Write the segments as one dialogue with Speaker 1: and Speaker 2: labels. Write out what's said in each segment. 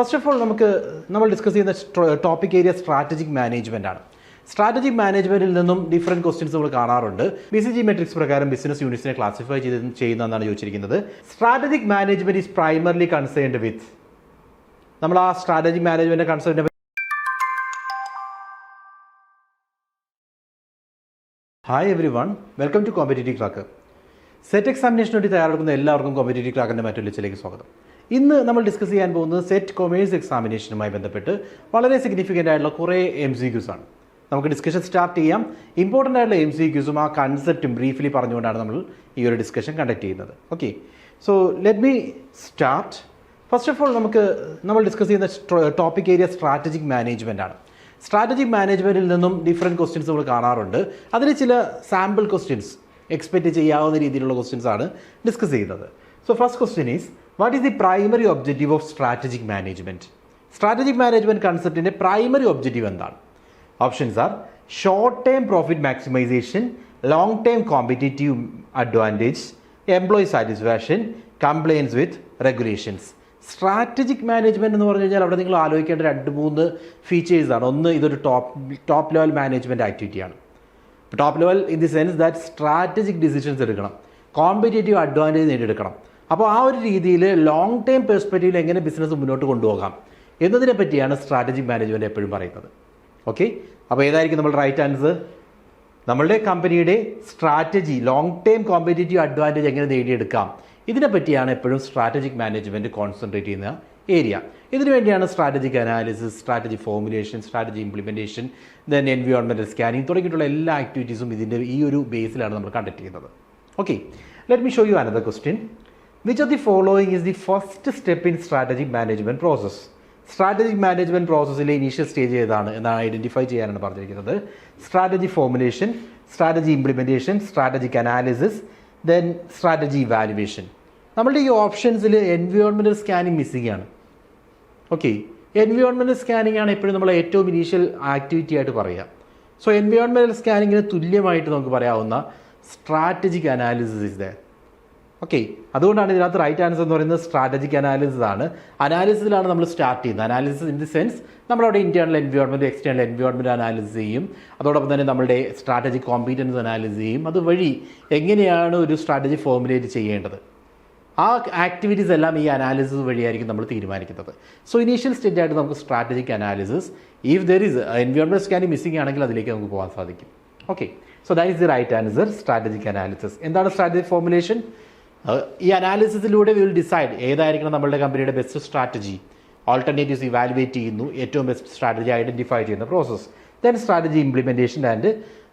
Speaker 1: First of all നമുക്ക് നമ്മൾ discuss ചെയ്യുന്ന ടോപ്പിക് ഏരിയ സ്ട്രാറ്റജിക് മാനേജ്മെന്റ് ആണ്. സ്ട്രാറ്റജിക് മാനേജ്മെന്റിൽ നിന്നും ഡിഫറെന്റ് ക്വസ്റ്റ്യൻസ് നമ്മൾ കാണാറുണ്ട്. ബി സി ജി മെട്രിക്സ് പ്രകാരം ബിസിനസ് യൂണിറ്റ്സിനെ ക്ലാസിഫൈ ചെയ്ത് ചെയ്യുന്നതെന്നാണ് ചോദിച്ചിരിക്കുന്നത്. Strategic management is primarily concerned with നമ്മൾ ആ strategic management concern hi everyone welcome to competitive clack SET എക്സാമിനേഷന് വേണ്ടി തയ്യാറെടുക്കുന്ന എല്ലാവർക്കും കോമ്പറ്റേറ്റീവ് ക്ലാക്കിന്റെ മറ്റൊരു ലിസ്റ്റിലേക്ക് സ്വാഗതം. ഇന്ന് നമ്മൾ ഡിസ്കസ് ചെയ്യാൻ പോകുന്നത് സെറ്റ് കൊമേഴ്സ് എക്സാമിനേഷനുമായി ബന്ധപ്പെട്ട് വളരെ സിഗ്നിഫിക്കന്റ് ആയിട്ടുള്ള കുറേ എം സി ക്യൂസ് ആണ്. നമുക്ക് ഡിസ്കഷൻ സ്റ്റാർട്ട് ചെയ്യാം. ഇമ്പോർട്ടന്റ് ആയിട്ടുള്ള എം സി ക്യൂസും ആ കൺസെപ്റ്റും ബ്രീഫ്ലി പറഞ്ഞുകൊണ്ടാണ് നമ്മൾ ഈ ഒരു ഡിസ്കഷൻ കണ്ടക്ട് ചെയ്യുന്നത്. Okay so let me start first of all നമുക്ക് നമ്മൾ ഡിസ്കസ് ചെയ്യുന്ന ടോപ്പിക് ഏരിയ സ്ട്രാറ്റജിക് മാനേജ്മെന്റ് ആണ്. സ്ട്രാറ്റജിക് മാനേജ്മെന്റിൽ നിന്നും ഡിഫറെന്റ് ക്വസ്റ്റ്യൻസ് നമ്മൾ കാണാറുണ്ട്. അതിൽ ചില സാമ്പിൾ ക്വസ്റ്റ്യൻസ് എക്സ്പെക്റ്റ് ചെയ്യാവുന്ന രീതിയിലുള്ള ക്വസ്റ്റ്യൻസ് ആണ് ഡിസ്കസ് ചെയ്യുന്നത്. So first question is what is the primary objective of strategic management strategic management കൺസെപ്റ്റിന്റെ primary objective എന്താണ്? Options are short term profit maximisation long term competitive advantage employee satisfaction compliance with regulations strategic management എന്ന് പറഞ്ഞു കഴിഞ്ഞാൽ അവിടെ നിങ്ങൾ ആലോചിക്കേണ്ട രണ്ട് മൂന്ന് ഫീച്ചേഴ്സാണ് ഒന്ന് ഇതൊരു top top level management ആക്ടിവിറ്റിയാണ് top level in the sense that strategic decisions എടുക്കണം. കോമ്പറ്റേറ്റീവ് അഡ്വാന്റേജ് നേടിയെടുക്കണം. അപ്പോൾ ആ ഒരു രീതിയിൽ ലോങ് ടേം പെർസ്പെക്റ്റീവിൽ എങ്ങനെ ബിസിനസ് മുന്നോട്ട് കൊണ്ടുപോകാം എന്നതിനെ പറ്റിയാണ് സ്ട്രാറ്റജിക് മാനേജ്മെന്റ് എപ്പോഴും പറയുന്നത്. ഓക്കെ അപ്പോൾ ഏതായിരിക്കും നമ്മൾ റൈറ്റ് ആൻസർ നമ്മളുടെ കമ്പനിയുടെ strategy long term competitive advantage എങ്ങനെ നേടിയെടുക്കാം? ഇതിനെ പറ്റിയാണ് എപ്പോഴും സ്ട്രാറ്റജിക് മാനേജ്മെന്റ് കോൺസെൻട്രേറ്റ് ചെയ്യുന്ന area ഇതിനുവേണ്ടിയാണ് strategic analysis strategy formulation strategy implementation then എൻവിയോൺമെന്റൽ scanning തുടങ്ങിയിട്ടുള്ള എല്ലാ ആക്ടിവിറ്റീസും ഇതിന്റെ ഈ ഒരു ബേസിലാണ് നമ്മൾ കണ്ടക്ട് ചെയ്യുന്നത്. Okay let me show you another question which of the following is the first step in strategic management process strategic management പ്രോസസ്സിലെ initial stage ഏതാണ് എന്ന് ഐഡന്റിഫൈ ചെയ്യാനാണ് പറഞ്ഞിരിക്കുന്നത്. Strategy formulation strategy implementation strategic analysis then strategy valuation നമ്മളുടെ ഈ ഓപ്ഷൻസിൽ എൻവയോൺമെന്റൽ scanning missing ആണ്. Okay എൻവയോൺമെന്റൽ സ്കാനിങ് ആണ് എപ്പോഴും നമ്മൾ ഏറ്റവും ഇനീഷ്യൽ ആക്ടിവിറ്റി ആയിട്ട് പറയുക സോ എൻവയോൺമെന്റൽ സ്കാനിങ്ങിന് തുല്യമായിട്ട് നമുക്ക് പറയാവുന്ന strategic analysis is the okay അതുകൊണ്ടാണ് ഇതിനകത്ത് റൈറ്റ് ആൻസർ എന്ന് പറയുന്നത് സ്ട്രാറ്റജിക് അനാലിസിസ് ആണ്. അനാലിസിസിലാണ് നമ്മൾ സ്റ്റാർട്ട് ചെയ്യുന്നത്. അനാലിസിസ് ഇൻ ദി സെൻസ് നമ്മളവിടെ internal environment external environment analysis ചെയ്യും. അതോടൊപ്പം തന്നെ നമ്മുടെ സ്ട്രാറ്റജിക് കോമ്പീറ്റൻസ് അനാലിസിസ് ചെയ്യും. അതുവഴി എങ്ങനെയാണ് ഒരു സ്ട്രാറ്റജി ഫോർമുലേറ്റ് ചെയ്യേണ്ടത്? ആ ആക്ടിവിറ്റീസ് എല്ലാം ഈ അനാലിസിസ് വഴിയായിരിക്കും നമ്മൾ തീരുമാനിക്കുന്നത്. സോ ഇനീഷ്യൽ സ്റ്റേജ് ആയിട്ട് നമുക്ക് strategic analysis if there is environment scanning missing ആണെങ്കിൽ അതിലേക്ക് നമുക്ക് പോകാൻ സാധിക്കും. Okay so that is the right answer strategic analysis എന്താണ് സ്ട്രാറ്റജിക് ഫോർമുലേഷൻ ഈ അനാലിസിസിലൂടെ വിൽ ഡിസൈഡ് ഏതായിരിക്കണം നമ്മളുടെ കമ്പനിയുടെ ബെസ്റ്റ് സ്ട്രാറ്റജി ഓൾട്ടർനേറ്റീവ്സ് ഇവാലുവേറ്റ് ചെയ്യുന്നു. ഏറ്റവും ബെസ്റ്റ് സ്ട്രാറ്റജി ഐഡന്റിഫൈ ചെയ്യുന്ന process then strategy implementation and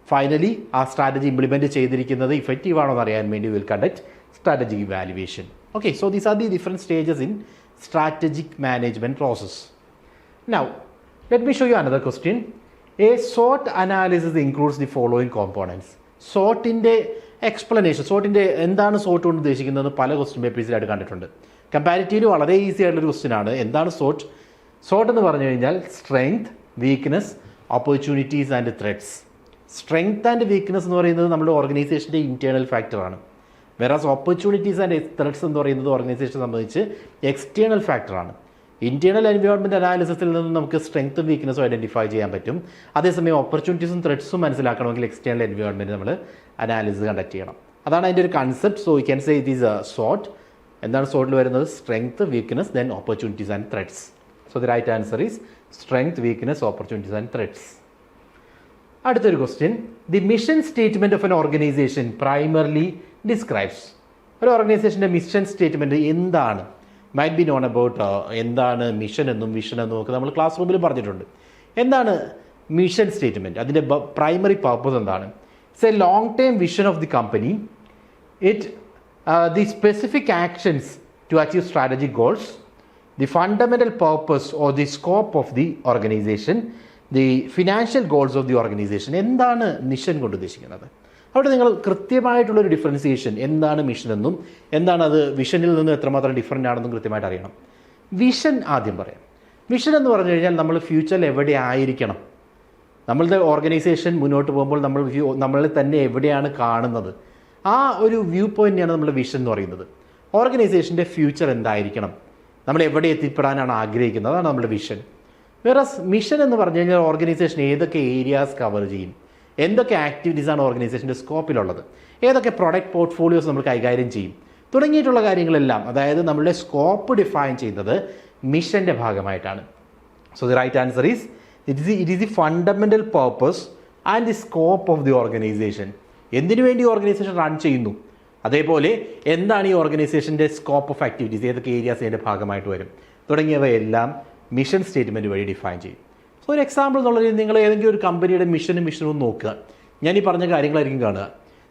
Speaker 1: finally ആ സ്ട്രാറ്റജി ഇംപ്ലിമെന്റ് ചെയ്തിരിക്കുന്നത് ഇഫക്റ്റീവ് ആണോ എന്ന് അറിയാൻ വേണ്ടി will conduct strategic evaluation okay so these are the different stages in strategic management process now let me show you another question a saute analysis includes the following components സോട്ടിന്റെ explanation സോട്ടിന്റെ എന്താണ് സോട്ട് കൊണ്ട് ഉദ്ദേശിക്കുന്നത് പല ക്വസ്റ്റ്യൻ പേപ്പേഴ്സിലായിട്ട് കണ്ടിട്ടുണ്ട്. Comparatively വളരെ easy ആയിട്ടുള്ളൊരു question ആണ്. എന്താണ് സോട്ട്? സോട്ട് എന്ന് പറഞ്ഞു കഴിഞ്ഞാൽ strength weakness opportunities and threats strength and weakness എന്ന് പറയുന്നത് നമ്മുടെ ഓർഗനൈസേഷന്റെ ഇന്റേർണൽ ഫാക്ടറാണ് വേറാസ് ഓപ്പർച്യൂണിറ്റീസ് ആൻഡ് ത്രെഡ്സ് എന്ന് പറയുന്നത് ഓർഗനൈസേഷനെ സംബന്ധിച്ച് എക്സ്റ്റേണൽ ഫാക്ടറാണ് ഇന്റേണൽ എൻവയോൺമെന്റ് അനാലിസിസിൽ നിന്ന് നമുക്ക് സ്ട്രെങ്ത്തും വീക്ക്നെസ്സും ഐഡന്റിഫൈ ചെയ്യാൻ പറ്റും. അതേസമയം ഓപ്പർച്യൂണിറ്റീസും ത്രെഡ്സും മനസ്സിലാക്കണമെങ്കിൽ എക്സ്റ്റേണൽ എൻവയോൺമെന്റ് നമ്മൾ അനാലിസിസ് കണ്ടക്ട് ചെയ്യണം. അതാണ് അതിന്റെ ഒരു concept so you can say it is a saute എന്താണ് സോട്ടിൽ വരുന്നത്? Strength weakness then opportunities and threats so the right answer is strength weakness opportunities and threats അടുത്തൊരു question the mission statement of an organisation primarily describes ഒരു ഓർഗനൈസേഷന്റെ mission statement എന്താണ്? Might be known about എന്താണ് mission എന്നും vision എന്നും ഒക്കെ നമ്മൾ class റൂമിൽ പറഞ്ഞിട്ടുണ്ട്. എന്താണ് മിഷൻ സ്റ്റേറ്റ്മെന്റ് അതിന്റെ പ്രൈമറി പർപ്പസ് എന്താണ്? It's a long term vision of the company it the specific actions to achieve strategic goals the fundamental purpose or the scope of the organisation the financial goals of the organisation എന്താണ് mission കൊണ്ട് ഉദ്ദേശിക്കുന്നത്? അവിടെ നിങ്ങൾ കൃത്യമായിട്ടുള്ളൊരു differentiation എന്താണ് mission എന്നും എന്താണ് അത് വിഷനിൽ നിന്ന് എത്രമാത്രം ഡിഫറന്റ് ആണെന്നും കൃത്യമായിട്ട് അറിയണം. വിഷൻ ആദ്യം പറയാം. വിഷൻ എന്ന് പറഞ്ഞു കഴിഞ്ഞാൽ നമ്മൾ ഫ്യൂച്ചറിൽ എവിടെ ആയിരിക്കണം? നമ്മളുടെ ഓർഗനൈസേഷൻ മുന്നോട്ട് പോകുമ്പോൾ നമ്മൾ നമ്മളെ തന്നെ എവിടെയാണ് കാണുന്നത്? ആ ഒരു വ്യൂ പോയിന്റാണ് നമ്മുടെ വിഷൻ എന്ന് പറയുന്നത്. ഓർഗനൈസേഷന്റെ ഫ്യൂച്ചർ എന്തായിരിക്കണം? നമ്മൾ എവിടെ എത്തിപ്പെടാനാണ് ആഗ്രഹിക്കുന്നത്? അതാണ് നമ്മുടെ വിഷൻ വേറെ മിഷൻ എന്ന് പറഞ്ഞു കഴിഞ്ഞാൽ ഓർഗനൈസേഷൻ ഏതൊക്കെ ഏരിയാസ് കവർ ചെയ്യും? എന്തൊക്കെ ആക്ടിവിറ്റീസാണ് ഓർഗനൈസേഷന്റെ സ്കോപ്പിലുള്ളത് ഏതൊക്കെ പ്രൊഡക്റ്റ് പോർട്ട്ഫോളിയോസ് നമ്മൾ കൈകാര്യം ചെയ്യും? തുടങ്ങിയിട്ടുള്ള കാര്യങ്ങളെല്ലാം അതായത് നമ്മളുടെ സ്കോപ്പ് ഡിഫൈൻ ചെയ്യുന്നത് മിഷന്റെ ഭാഗമായിട്ടാണ്. So the right answer is it is it is the fundamental purpose and the scope of the organisation എന്തിനു വേണ്ടി ഓർഗനൈസേഷൻ റൺ ചെയ്യുന്നു? അതേപോലെ എന്താണ് ഈ ഓർഗനൈസേഷന്റെ സ്കോപ്പ് ഓഫ് ആക്ടിവിറ്റീസ് ഏതൊക്കെ ഏരിയാസ് അതിന്റെ ഭാഗമായിട്ട് വരും? തുടങ്ങിയവയെല്ലാം മിഷൻ സ്റ്റേറ്റ്മെന്റ് വഴി ഡിഫൈൻ ചെയ്യും. ഒരു എക്സാമ്പിൾ എന്നുള്ള രീതിയിൽ നിങ്ങൾ ഏതെങ്കിലും ഒരു കമ്പനിയുടെ മിഷനും മിഷനും ഒന്ന് നോക്കുക. ഞാൻ ഈ പറഞ്ഞ കാര്യങ്ങളായിരിക്കും കാണുക.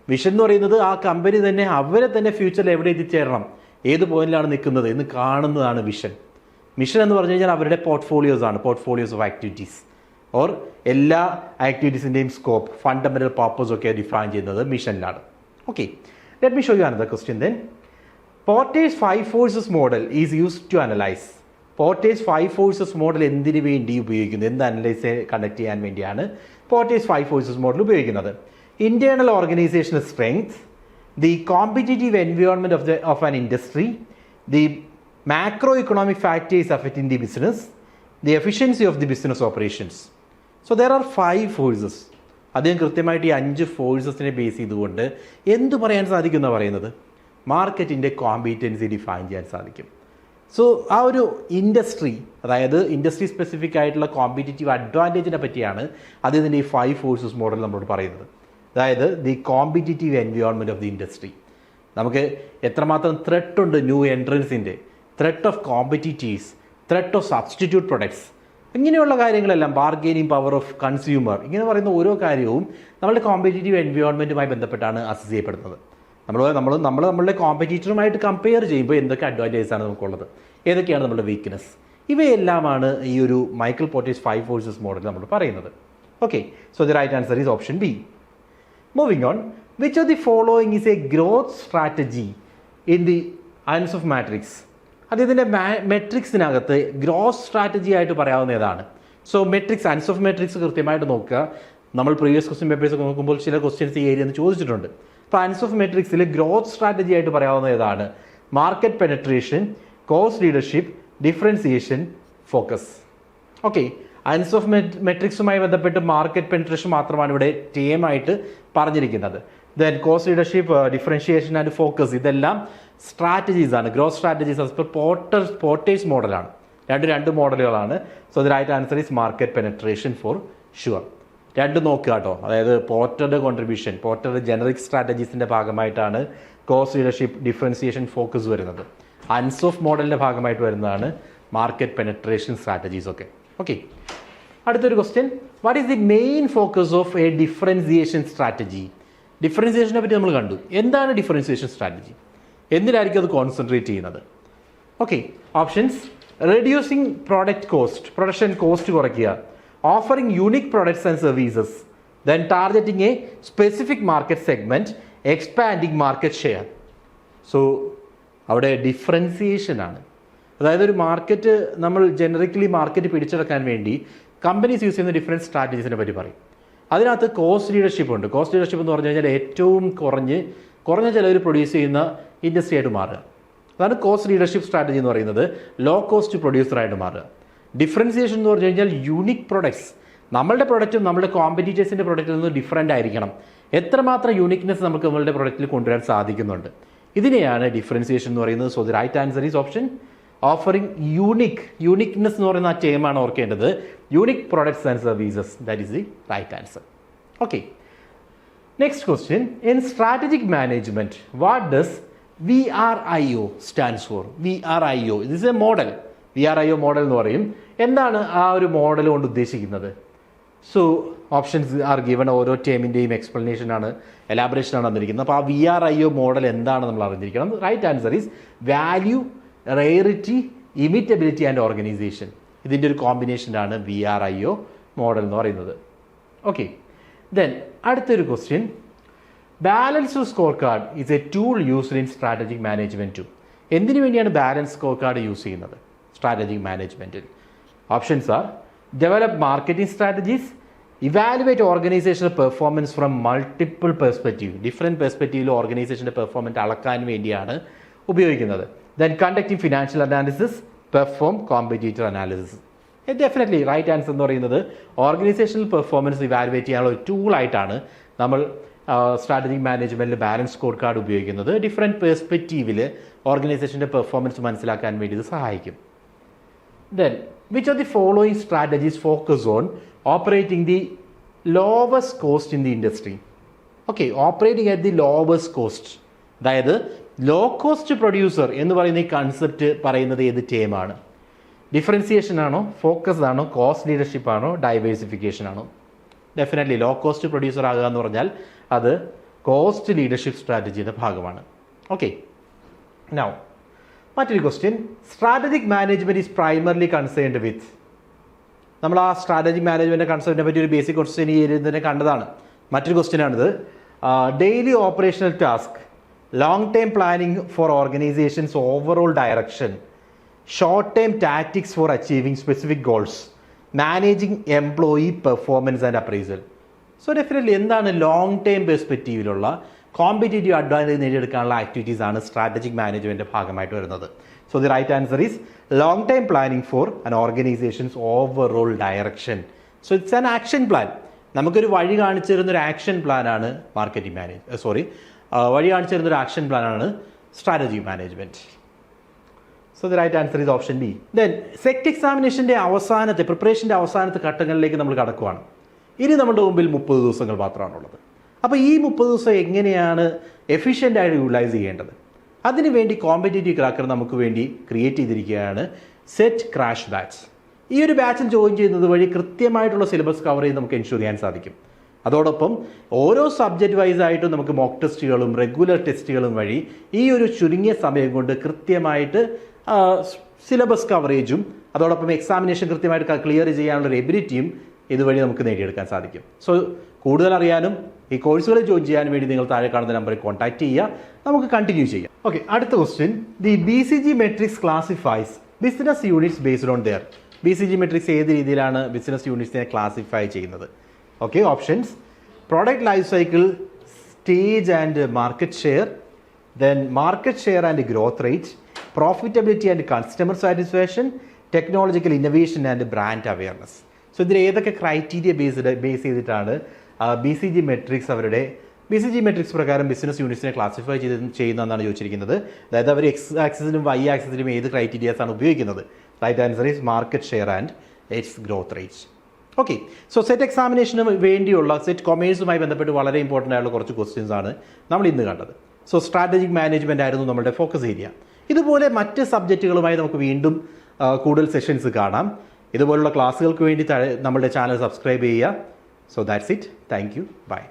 Speaker 1: മിഷൻ എന്ന് പറയുന്നത് ആ കമ്പനി തന്നെ അവരെ തന്നെ ഫ്യൂച്ചറിൽ എവിടെ എത്തിച്ചേരണം ഏത് പോയിന്റിലാണ് നിൽക്കുന്നത് എന്ന് കാണുന്നതാണ് വിഷൻ മിഷൻ എന്ന് പറഞ്ഞു കഴിഞ്ഞാൽ അവരുടെ പോർട്ട്ഫോളിയോസ് ആണ് പോർട്ട്ഫോളിയോസ് ഓഫ് ആക്ടിവിറ്റീസ് ഓർ എല്ലാ ആക്ടിവിറ്റീസിന്റെയും സ്കോപ്പ് ഫണ്ടമെന്റൽ പർപ്പസ് ഒക്കെ ഡിഫൈൻ ചെയ്യുന്നത് മിഷനിലാണ് okay let me show you another question then Porter's five forces model is use to analyse Porter's five forces model എന്തിനു വേണ്ടി ഉപയോഗിക്കുന്നു? എന്ത് അനലൈസ് കണ്ടക്ട് ചെയ്യാൻ വേണ്ടിയാണ് പോർട്ടേജ് ഫൈവ് ഫോഴ്സസ് മോഡൽ ഉപയോഗിക്കുന്നത്. Internal organisation strength the competitive environment of the of an industry the macro economic factors affecting the business the efficiency of the business operations so there are five forces അദ്ദേഹം കൃത്യമായിട്ട് ഈ അഞ്ച് ഫോഴ്സസിനെ base ചെയ്തുകൊണ്ട് എന്തു പറയാൻ സാധിക്കും എന്നാണ് പറയുന്നത്? മാർക്കറ്റിന്റെ കോമ്പീറ്റൻസി ഡിഫൈൻ ചെയ്യാൻ സാധിക്കും. സോ ആ ഒരു ഇൻഡസ്ട്രി അതായത് ഇൻഡസ്ട്രി സ്പെസിഫിക് ആയിട്ടുള്ള കോമ്പറ്റേറ്റീവ് അഡ്വാന്റേജിനെ പറ്റിയാണ് അദ്ദേഹത്തിന്റെ ഈ ഫൈവ് ഫോഴ്സസ് മോഡൽ നമ്മളോട് പറയുന്നത്. അതായത് the competitive environment of the industry നമുക്ക് എത്രമാത്രം ത്രെട്ട് ഉണ്ട് new എൻട്രൻസിന്റെ threat of competitives threat of substitute products ഇങ്ങനെയുള്ള കാര്യങ്ങളെല്ലാം ബാർഗെയിനിങ് പവർ ഓഫ് കൺസ്യൂമർ ഇങ്ങനെ പറയുന്ന ഓരോ കാര്യവും നമ്മുടെ കോമ്പറ്റേറ്റീവ് എൻവയോൺമെന്റുമായി ബന്ധപ്പെട്ടാണ് അസസ് ചെയ്യപ്പെടുന്നത്. നമ്മൾ നമ്മൾ നമ്മൾ നമ്മളുടെ കോമ്പറ്റീറ്ററുമായിട്ട് കമ്പയർ ചെയ്യുമ്പോൾ എന്തൊക്കെ അഡ്വാന്റേജസ് ആണ് നമുക്കുള്ളത്? ഏതൊക്കെയാണ് നമ്മുടെ വീക്ക്നെസ് ഇവയെല്ലാമാണ് ഈ ഒരു Michael Porter's five forces model നമ്മൾ പറയുന്നത്. Okay so the right answer is option B moving on which of the following is a growth strategy in the Ansoff matrix അദ്ദേഹത്തിന്റെ മെട്രിക്സിനകത്ത് ഗ്രോത്ത് സ്ട്രാറ്റജി ആയിട്ട് പറയാവുന്ന ഏതാണ്? So matrix Ansoff matrix കൃത്യമായിട്ട് നോക്കുക. നമ്മൾ പ്രീവിയസ് ക്വസ്റ്റ്യൻ പേപ്പേഴ്സ് നോക്കുമ്പോൾ ചില ക്വസ്റ്റ്യൻസ് ഈ ഏരിയ എന്ന് ചോദിച്ചിട്ടുണ്ട്. അൻസ് ഓഫ് മെട്രിക്സിൽ ഗ്രോത്ത് സ്ട്രാറ്റജി ആയിട്ട് പറയാവുന്ന ഏതാണ്? Market penetration cost leadership differentiation focus okay Ansoff മെട്രിക്സുമായി ബന്ധപ്പെട്ട് മാർക്കറ്റ് പെനട്രേഷൻ മാത്രമാണ് ഇവിടെ ടീമായിട്ട് പറഞ്ഞിരിക്കുന്നത്. Then cost leadership differentiation and focus ഇതെല്ലാം സ്ട്രാറ്റജീസ് ആണ്. Growth strategies as per Porter Porter's മോഡലാണ് രണ്ട് രണ്ട് മോഡലുകളാണ് so the right answer is market penetration for sure രണ്ട് നോക്കുക കേട്ടോ. അതായത് പോർട്ടറുടെ കോൺട്രിബ്യൂഷൻ പോർട്ടറുടെ ജനറിക് സ്ട്രാറ്റജീസിന്റെ ഭാഗമായിട്ടാണ് കോസ്റ്റ് ലീഡർഷിപ്പ് ഡിഫറൻസിയേഷൻ ഫോക്കസ് വരുന്നത്. അൻസ് ഓഫ് മോഡലിന്റെ ഭാഗമായിട്ട് വരുന്നതാണ് മാർക്കറ്റ് പെനട്രേഷൻ സ്ട്രാറ്റജീസ് ഒക്കെ. ഓക്കെ അടുത്തൊരു question what is the main focus of a differentiation strategy ഡിഫറൻസിയേഷനെ പറ്റി നമ്മൾ കണ്ടു. എന്താണ് ഡിഫറൻസിയേഷൻ സ്ട്രാറ്റജി എന്തിനായിരിക്കും അത് കോൺസെൻട്രേറ്റ് ചെയ്യുന്നത്? Okay options reducing product cost production cost കുറയ്ക്കുക. Offering unique products and services then targeting a specific market segment expanding market share so അവിടെ differentiation ആണ്. അതായത് ഒരു മാർക്കറ്റ് നമ്മൾ ജനറിക്കലി മാർക്കറ്റ് പിടിച്ചെടുക്കാൻ വേണ്ടി കമ്പനീസ് യൂസ് ചെയ്യുന്ന ഡിഫറെന്റ് സ്ട്രാറ്റജീസിനെ പറ്റി പറയും. അതിനകത്ത് കോസ്റ്റ് ലീഡർഷിപ്പ് ഉണ്ട്. കോസ്റ്റ് ലീഡർഷിപ്പ് എന്ന് പറഞ്ഞു കഴിഞ്ഞാൽ ഏറ്റവും കുറഞ്ഞ് കുറഞ്ഞ ചിലവർ പ്രൊഡ്യൂസ് ചെയ്യുന്ന ഇൻഡസ്ട്രി ആയിട്ട് മാറുക. അതാണ് കോസ്റ്റ് ലീഡർഷിപ്പ് സ്ട്രാറ്റജി എന്ന് പറയുന്നത്. ലോ കോസ്റ്റ് പ്രൊഡ്യൂസറായിട്ട് മാറുക. ഡിഫറൻസിയേഷൻ എന്ന് പറഞ്ഞു കഴിഞ്ഞാൽ യൂണിക് പ്രൊഡക്ട്സ് നമ്മളുടെ പ്രൊഡക്റ്റും നമ്മുടെ കോമ്പറ്റീറ്റേഴ്സിന്റെ പ്രൊഡക്റ്റിൽ നിന്ന് ഡിഫറന്റ് ആയിരിക്കണം. എത്രമാത്രം യൂണിക്നെസ് നമുക്ക് നമ്മളുടെ പ്രൊഡക്റ്റിൽ കൊണ്ടുവരാൻ സാധിക്കുന്നുണ്ട്. ഇതിനെയാണ് ഡിഫറൻസിയേഷൻ എന്ന് പറയുന്നത്. So the right answer is option offering unique uniqueness എന്ന് പറയുന്ന ആ ടേമാണ് ഓർക്കേണ്ടത്. Unique products and services that is the right answer okay next question in strategic management what does V R I O stands for V R I O it is a model V R I O model എന്ന് പറയും. എന്താണ് ആ ഒരു model കൊണ്ട് ഉദ്ദേശിക്കുന്നത്? So options are given ഓരോ ടേമിന്റെയും elaboration ആണ് തന്നിരിക്കുന്നത്. അപ്പോൾ ആ V R I O model എന്താണ് നമ്മൾ അറിഞ്ഞിരിക്കണം? Right answer is value rarity imitability and organisation ഇതിന്റെ ഒരു കോമ്പിനേഷനാണ് V R I O model എന്ന് പറയുന്നത്. ഓക്കെ ദെൻ അടുത്തൊരു question balance score card is a tool used in strategic മാനേജ്മെന്റും എന്തിനു വേണ്ടിയാണ് ബാലൻസ് സ്കോർ കാർഡ് യൂസ് ചെയ്യുന്നത് സ്ട്രാറ്റജിക് മാനേജ്മെന്റിൽ options are develop marketing strategies evaluate ഓർഗനൈസേഷന്റെ performance from multiple perspective different പെർസ്പെക്റ്റീവിൽ ഓർഗനൈസേഷന്റെ പെർഫോമൻസ് അളക്കാൻ വേണ്ടിയാണ് ഉപയോഗിക്കുന്നത്. Then conducting financial analysis perform competitor analysis definitely right answer എന്ന് പറയുന്നത് ഓർഗനൈസേഷണൽ പെർഫോമൻസ് ഇവാലുവേറ്റ് ചെയ്യാനുള്ള ഒരു ടൂളായിട്ടാണ് നമ്മൾ സ്ട്രാറ്റജിക് മാനേജ്മെന്റിൽ ബാലൻസ് സ്കോർ കാർഡ് ഉപയോഗിക്കുന്നത്. ഡിഫറെന്റ് പെർസ്പെക്റ്റീവിൽ ഓർഗനൈസേഷന്റെ പെർഫോമൻസ് മനസ്സിലാക്കാൻ വേണ്ടി ഇത് സഹായിക്കും. Then which are the following strategies focus on operating the lowest cost in the industry okay operating at the lowest cost അതായത് ലോ കോസ്റ്റ് പ്രൊഡ്യൂസർ എന്ന് പറയുന്ന ഈ കൺസെപ്റ്റ് പറയുന്നത് ഏത് ടേമാണ് ഡിഫറൻസിയേഷൻ ആണോ? ഫോക്കസ് ആണോ? കോസ്റ്റ് ലീഡർഷിപ്പ് ആണോ? ഡൈവേഴ്സിഫിക്കേഷൻ ആണോ? ഡെഫിനറ്റ്ലി ലോ കോസ്റ്റ് പ്രൊഡ്യൂസർ ആകുക എന്ന് പറഞ്ഞാൽ അത് കോസ്റ്റ് ലീഡർഷിപ്പ് സ്ട്രാറ്റജിയുടെ ഭാഗമാണ്. ഓക്കെ നൗ മറ്റൊരു question strategic management is primarily concerned with നമ്മൾ ആ സ്ട്രാറ്റജിക് മാനേജ്മെന്റ് കൺസെപ്റ്റിനെ പറ്റി ഒരു ബേസിക് ക്വസ്റ്റ്യൻ ഈ തന്നെ കണ്ടതാണ്. മറ്റൊരു ക്വസ്റ്റ്യൻ ആണിത്. Daily operational task long term planning for organisation's overall direction short term tactics for achieving specific goals managing employee performance and appraisal so definitely എന്താണ് ലോങ് ടേം പെർസ്പെക്റ്റീവിലുള്ള competitive advantage നേടിയെടുക്കാനുള്ള activities ആണ് strategic മാനേജ്മെന്റിന്റെ ഭാഗമായിട്ട് വരുന്നത്. So the right answer is long time planning for an organisation's overall direction so it's an action plan നമുക്കൊരു വഴി കാണിച്ചു തരുന്ന ഒരു ആക്ഷൻ പ്ലാനാണ് മാർക്കറ്റിംഗ് മാനേജ് സോറി വഴി കാണിച്ചു തരുന്ന ഒരു ആക്ഷൻ പ്ലാനാണ് strategy management so the right answer is option B then SET എക്സാമിനേഷന്റെ അവസാനത്തെ പ്രിപ്പറേഷന്റെ അവസാനത്തെ ഘട്ടങ്ങളിലേക്ക് നമ്മൾ കടക്കുവാണ്. ഇനി നമ്മുടെ മുമ്പിൽ മുപ്പത് ദിവസങ്ങൾ മാത്രമാണുള്ളത്. അപ്പോൾ ഈ മുപ്പത് ദിവസം എങ്ങനെയാണ് എഫിഷ്യന്റ് ആയിട്ട് യൂട്ടിലൈസ് ചെയ്യേണ്ടത്? അതിനുവേണ്ടി കോമ്പറ്റേറ്റീവ് ക്രാക്കർ നമുക്ക് വേണ്ടി ക്രിയേറ്റ് ചെയ്തിരിക്കുകയാണ് സെറ്റ് ക്രാഷ് ബാച്ച് ഈ ഒരു ബാച്ചിൽ ജോയിൻ ചെയ്യുന്നത് വഴി കൃത്യമായിട്ടുള്ള സിലബസ് കവർ ചെയ്ത് നമുക്ക് എൻഷുർ ചെയ്യാൻ സാധിക്കും. അതോടൊപ്പം ഓരോ സബ്ജക്റ്റ് വൈസ് ആയിട്ടും നമുക്ക് മോക്ക് ടെസ്റ്റുകളും റെഗുലർ ടെസ്റ്റുകളും വഴി ഈ ഒരു ചുരുങ്ങിയ സമയം കൊണ്ട് കൃത്യമായിട്ട് സിലബസ് കവറേജും അതോടൊപ്പം എക്സാമിനേഷൻ കൃത്യമായിട്ട് ക്ലിയർ ചെയ്യാനുള്ള ഒരു എബിലിറ്റിയും ഇതുവഴി നമുക്ക് നേടിയെടുക്കാൻ സാധിക്കും. സോ കൂടുതൽ അറിയാനും ഈ കോഴ്സുകളിൽ ജോയിൻ ചെയ്യാൻ വേണ്ടി നിങ്ങൾ താഴെ കാണുന്ന നമ്പറിൽ കോൺടാക്ട് ചെയ്യുക. നമുക്ക് കണ്ടിന്യൂ ചെയ്യാം. ഓക്കെ അടുത്ത question the B C G matrix classifies business units based on their B C G matrix ഏത് രീതിയിലാണ് ബിസിനസ് യൂണിറ്റ്സിനെ ക്ലാസിഫൈ ചെയ്യുന്നത്? Okay options product life cycle stage and market share then market share and growth rate profitability and customer satisfaction technological innovation and brand awareness so ഇതിൽ ഏതൊക്കെ criteria based base ചെയ്തിട്ടാണ് B C G matrix അവരുടെ B C G matrix പ്രകാരം business യൂണിറ്റ്സിനെ classify ചെയ്ത് ചെയ്യുന്നതെന്നാണ് ചോദിച്ചിരിക്കുന്നത്. അതായത് അവർ എക്സ് ആക്സിസിലും വൈ ആക്സിസിലും ഏത് ക്രൈറ്റീരിയാസ് ആണ് ഉപയോഗിക്കുന്നത്. Right answer is market share and its growth rate okay so SET എക്സാമിനേഷന് വേണ്ടിയുള്ള സെറ്റ് കൊമേഴ്സുമായി ബന്ധപ്പെട്ട് വളരെ ഇമ്പോർട്ടന്റ് ആയിട്ടുള്ള കുറച്ച് ക്വസ്റ്റ്യൻസ് ആണ് നമ്മൾ ഇന്ന് കണ്ടത്. സോ സ്ട്രാറ്റജിക് മാനേജ്മെന്റ് ആയിരുന്നു നമ്മുടെ ഫോക്കസ് ഏരിയ ഇതുപോലെ മറ്റ് സബ്ജക്റ്റുകളുമായി നമുക്ക് വീണ്ടും കൂടുതൽ സെഷൻസ് കാണാം. ഇതുപോലുള്ള ക്ലാസ്സുകൾക്ക് വേണ്ടി നമ്മുടെ ചാനൽ സബ്സ്ക്രൈബ് ചെയ്യുക. So that's it thank you bye